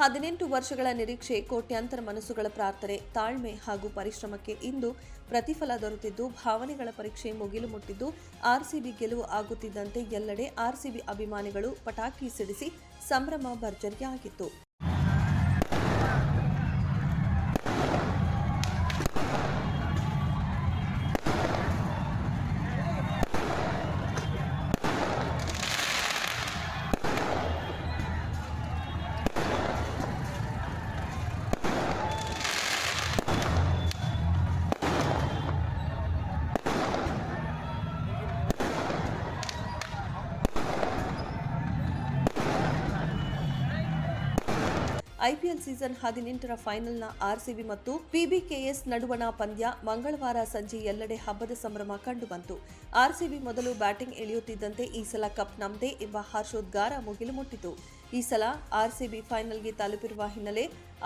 ಹದಿನೆಂಟು ವರ್ಷಗಳ ನಿರೀಕ್ಷೆ, ಕೋಟ್ಯಾಂತರ ಮನಸ್ಸುಗಳ ಪ್ರಾರ್ಥನೆ, ತಾಳ್ಮೆ ಹಾಗೂ ಪರಿಶ್ರಮಕ್ಕೆ ಇಂದು ಪ್ರತಿಫಲ ದೊರೆತಿದ್ದು, ಭಾವನೆಗಳ ಪರೀಕ್ಷೆ ಮುಗಿಲು ಮುಟ್ಟಿದ್ದು, ಆರ್ಸಿಬಿ ಗೆಲುವು ಆಗುತ್ತಿದ್ದಂತೆ ಎಲ್ಲೆಡೆ ಆರ್ಸಿಬಿ ಅಭಿಮಾನಿಗಳು ಪಟಾಕಿ ಸಿಡಿಸಿ ಸಂಭ್ರಮ ಭರ್ಜರಿಯಾಗಿತ್ತು. ಐಪಿಎಲ್ ಸೀಸನ್ ಹದಿನೆಂಟರ ಫೈನಲ್ನ ಆರ್ಸಿಬಿ ಮತ್ತು ಪಿಬಿಕೆಎಸ್ ನಡುವಣ ಪಂದ್ಯ ಮಂಗಳವಾರ ಸಂಜೆ ಎಲ್ಲೆಡೆ ಹಬ್ಬದ ಸಂಭ್ರಮ ಕಂಡುಬಂತು. ಆರ್ಸಿಬಿ ಮೊದಲು ಬ್ಯಾಟಿಂಗ್ ಇಳಿಯುತ್ತಿದ್ದಂತೆ ಈ ಸಲ ಕಪ್ ನಮ್ಮದೇ ಎಂಬ ಹರ್ಷೋದ್ಗಾರ ಮುಗಿಲು ಮುಟ್ಟಿತು. ಈ ಸಲ ಆರ್ಸಿಬಿ ಫೈನಲ್ಗೆ ತಲುಪಿರುವ ಹಿನ್ನೆಲೆ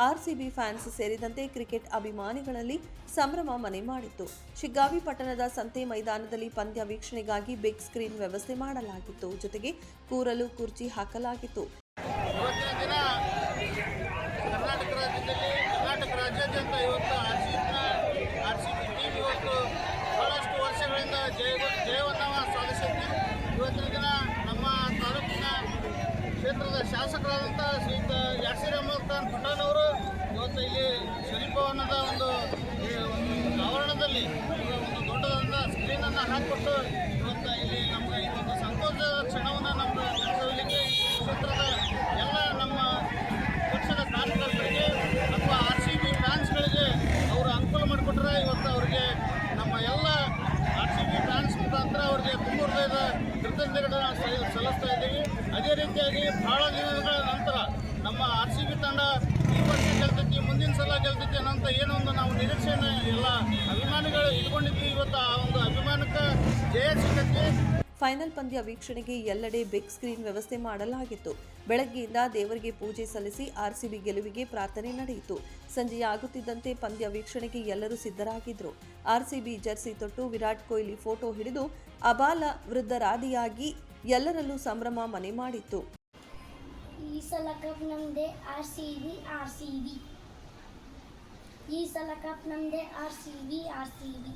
ಆರ್ಸಿಬಿ ಫ್ಯಾನ್ಸ್ ಸೇರಿದಂತೆ ಕ್ರಿಕೆಟ್ ಅಭಿಮಾನಿಗಳಲ್ಲಿ ಸಂಭ್ರಮ ಮನೆ ಮಾಡಿತ್ತು. ಶಿಗ್ಗಾವಿ ಪಟ್ಟಣದ ಸಂತೆ ಮೈದಾನದಲ್ಲಿ ಪಂದ್ಯ ವೀಕ್ಷಣೆಗಾಗಿ ಬಿಗ್ ಸ್ಕ್ರೀನ್ ವ್ಯವಸ್ಥೆ ಮಾಡಲಾಗಿತ್ತು. ಜೊತೆಗೆ ಕೂರಲು ಕುರ್ಚಿ ಹಾಕಲಾಗಿತ್ತು. ಶಾಸಕರಾದಂಥ ಶ್ರೀಯುತ ಯಾಸೀರ್ ಅಹಮದ್ ಖಾನ್ ಅವರು ಇವತ್ತು ಇಲ್ಲಿ ಶರೀಫ್ ಭವನದ ಒಂದು ಆವರಣದಲ್ಲಿ ಒಂದು ದೊಡ್ಡದಾದ ಸ್ಕ್ರೀನನ್ನು ಹಾಕಿಕೊಟ್ಟು ಇವತ್ತು ಇಲ್ಲಿ ನಮಗೆ ಇದೊಂದು ಒಂದು ಸಂತೋಷದ ಕ್ಷಣವನ್ನು ನಮ್ಮ ನೆನೆಸಲಿಕ್ಕೆ ಈ ಕ್ಷೇತ್ರದ ಎಲ್ಲ ನಮ್ಮ ಪಕ್ಷದ ಕಾರ್ಯಕರ್ತರಿಗೆ ಅಥವಾ ಆರ್ ಸಿ ಬಿ ಫ್ಯಾನ್ಸ್ಗಳಿಗೆ ಅವರು ಅನುಕೂಲ ಮಾಡಿಕೊಟ್ರೆ ಇವತ್ತು ಅವರಿಗೆ ನಮ್ಮ ಎಲ್ಲ ಆರ್ ಸಿ ಬಿ ಫ್ಯಾನ್ಸ್ ಮುಖಾಂತರ ಅವರಿಗೆ ತುಂಬ ಹೃದಯದ ಕೃತಜ್ಞತೆಗಳನ್ನ ಸಲ್- ಸಲ್ಲಿಸ್ತಾ ಇದ್ದೀವಿ. ಅದೇ ರೀತಿಯಾಗಿ ಬಹಳ ದಿನಗಳ ನಂತರ ನಮ್ಮ ಆರ್ ಸಿ ಬಿ ತಂಡ ಈ ವರ್ಷ ಗೆಲ್ತೈತಿ, ಮುಂದಿನ ಸಲ ಗೆಲ್ತೈತಿ ಅನ್ನೋಂಥ ಒಂದು ನಾವು ನಿರೀಕ್ಷೆಯನ್ನು ಎಲ್ಲ ಅಭಿಮಾನಿಗಳು ಇಟ್ಕೊಂಡಿದ್ವಿ. ಇವತ್ತು ಆ ಒಂದು ಅಭಿಮಾನಕ್ಕೆ ಜಯ ಸಿಗತ್ತೆ. ಫೈನಲ್ ಪಂದ್ಯ ವೀಕ್ಷಣೆಗೆ ಎಲ್ಲೆಡೆ ಬಿಗ್ ಸ್ಕ್ರೀನ್ ವ್ಯವಸ್ಥೆ ಮಾಡಲಾಗಿತ್ತು. ಬೆಳಗ್ಗೆಯಿಂದ ದೇವರಿಗೆ ಪೂಜೆ ಸಲ್ಲಿಸಿ ಆರ್ಸಿಬಿ ಗೆಲುವಿಗೆ ಪ್ರಾರ್ಥನೆ ನಡೆಯಿತು. ಸಂಜೆಯಾಗುತ್ತಿದ್ದಂತೆ ಪಂದ್ಯ ವೀಕ್ಷಣೆಗೆ ಎಲ್ಲರೂ ಸಿದ್ಧರಾಗಿದ್ರು. ಆರ್ಸಿಬಿ ಜರ್ಸಿ ತೊಟ್ಟು ವಿರಾಟ್ ಕೊಹ್ಲಿ ಫೋಟೋ ಹಿಡಿದು ಅಬಾಲ ವೃದ್ಧರಾದಿಯಾಗಿ ಎಲ್ಲರಲ್ಲೂ ಸಂಭ್ರಮ ಮನೆ ಮಾಡಿತ್ತು. ಈ ಸಲ ಕಪ್ ನಮ್ದೆ R C B R C B ಈ ಸಲ ಕಪ್ ನಮ್ದೆ R C B R C B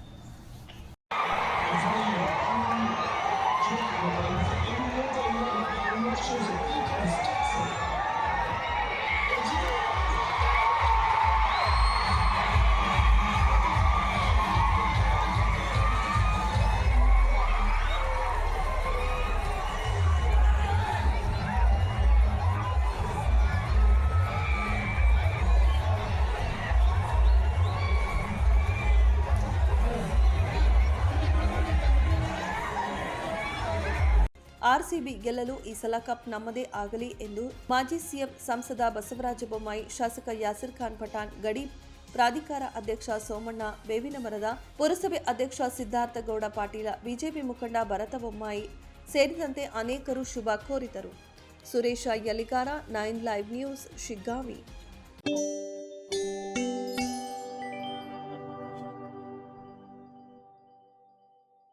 RCB ಗೆಲ್ಲಲು ಈ ಸಲ ಕಪ್ ನಮ್ಮದೇ ಆಗಲಿ ಎಂದು ಮಾಜಿ ಸಿಎಂ ಸಂಸದ ಬಸವರಾಜ ಬೊಮ್ಮಾಯಿ, ಶಾಸಕ ಯಾಸಿರ್ ಖಾನ್ ಪಠಾಣ್, ಗಡಿ ಪ್ರಾಧಿಕಾರ ಅಧ್ಯಕ್ಷ ಸೋಮಣ್ಣ ಬೇವಿನ ಮರದ ಪುರಸಭೆ ಅಧ್ಯಕ್ಷ ಸಿದ್ಧಾರ್ಥ ಗೌಡ ಪಾಟೀಲ, ಬಿಜೆಪಿ ಮುಖಂಡ ಭರತ ಬೊಮ್ಮಾಯಿ ಸೇರಿದಂತೆ ಅನೇಕರು ಶುಭ ಕೋರಿದರು. Suresh Yalikar nine live news, Shiggavi.